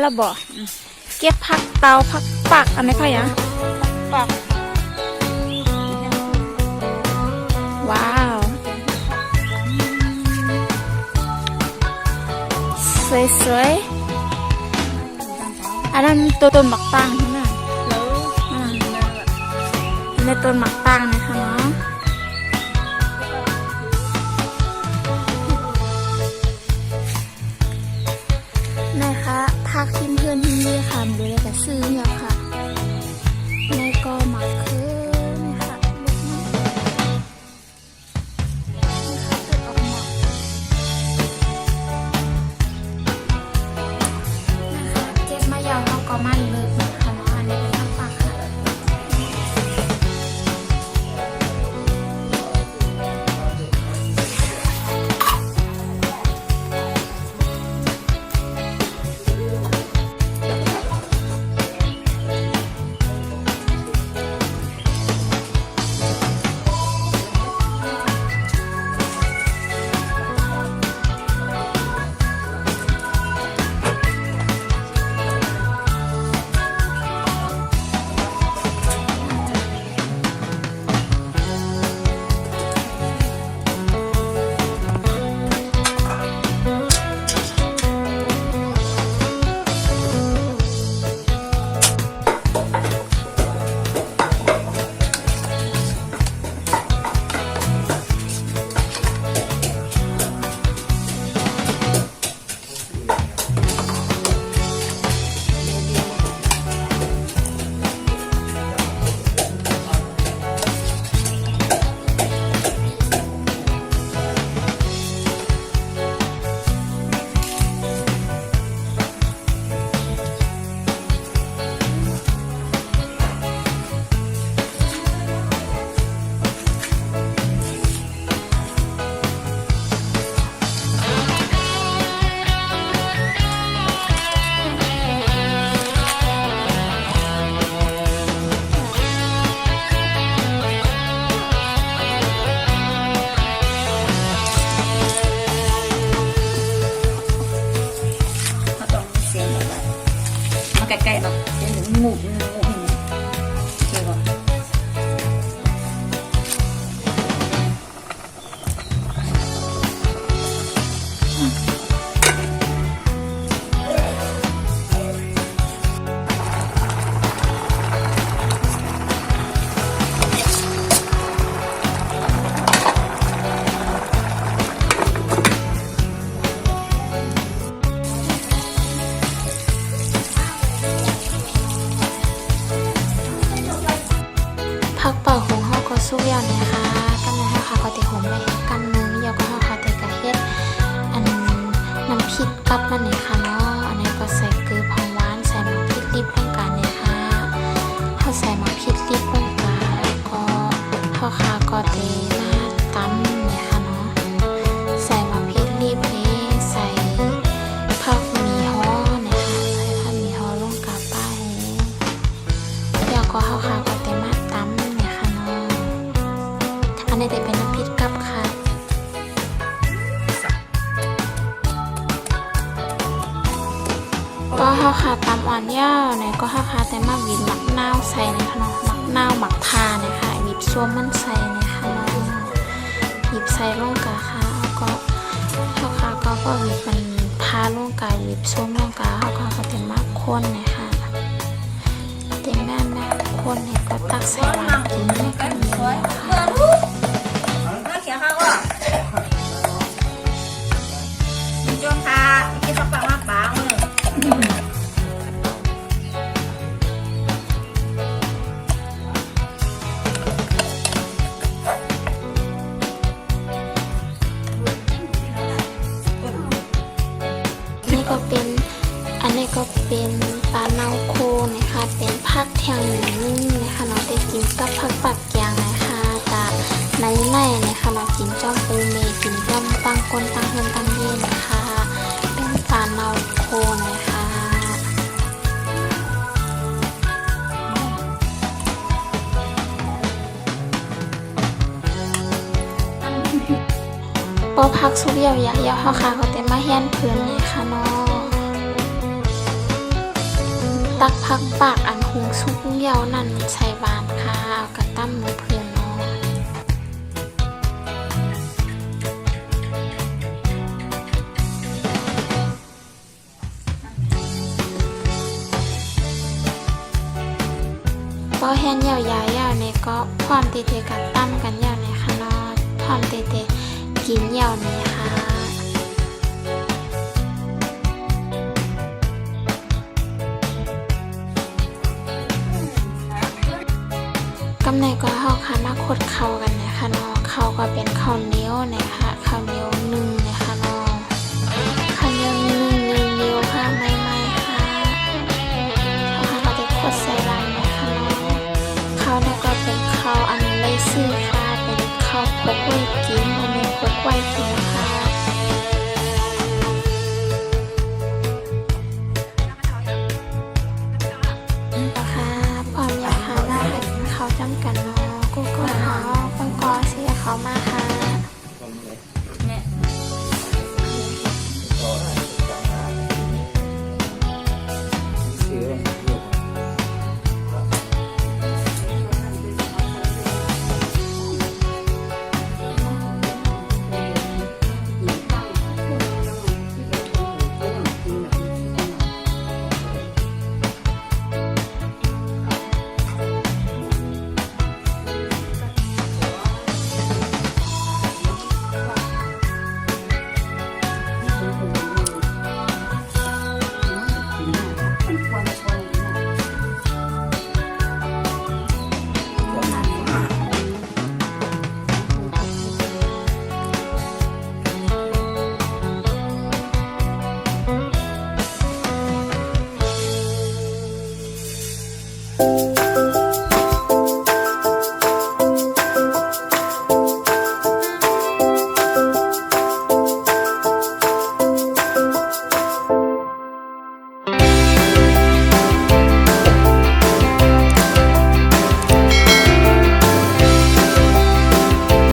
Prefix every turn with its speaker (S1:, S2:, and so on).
S1: แล้วบ่เก็บผักเตาผักปักอันนี้พ่อยัง
S2: ปัก
S1: ว้าว สวยๆ อันนั้นตัวต้นหมักตังใช่ไหม
S2: แล้ว
S1: อ่าในต้นหมักตังนะคะเนาะ มาใกล้
S2: ๆแบบหมูหมู
S1: น้ำพริกกับมันเนี่ยค่ะ ก็ข้าวขาตำอ่อนย่าวเนี่ยก็ข้าวขาแต่มาบีบหมักนาวใส่ในค่ะเนาะหมักนาวหมักทาเนี่ยค่ะบีบส้วมมันใส่นี่ยค่ะเนาะบีบใส่ลงกะค่ะแล้วก็ข้าวขาก็ก็บีบมันทาลงกะบีบส้วมลงกะข้าวขาก็เต็มมาข้นเนี่ยค่ะเต็มแม่แม่คนเนี่ยก็ตักใส่หวานกินด้กันเลยค่ะ
S2: กั
S1: บผักปักยางนะคะแต่ในในนะคะเรากินจ้อมปูเมกินจ้อมตั้งก้นตั้งเฮือนตังเย็นนะคะเป็นปลาเนาโคนะคะปอพักสุกเยาวยาวยาวเขาค่ะเขาเต็มมาเฮียนพื้นเลยค่ะเนาะ ตักพักปากอันหุงสุกเหี่ยวนั่นใส่หวานค่ะเอากระตั้มมือเพื่อนเนาะก็แฮนยาวยาวๆเนี่ยก็พร้อมตีเทกันตั้มกันยาวในค่ะนาะพร้อมตีเทกินยาวนี่ค่ะ กำในก็เฮาค่ะมาขดเข้ากันนะคะเนาะเข้าก็เป็นข้าวเหนียวนะคะข้าวเหนียวหนึ่ง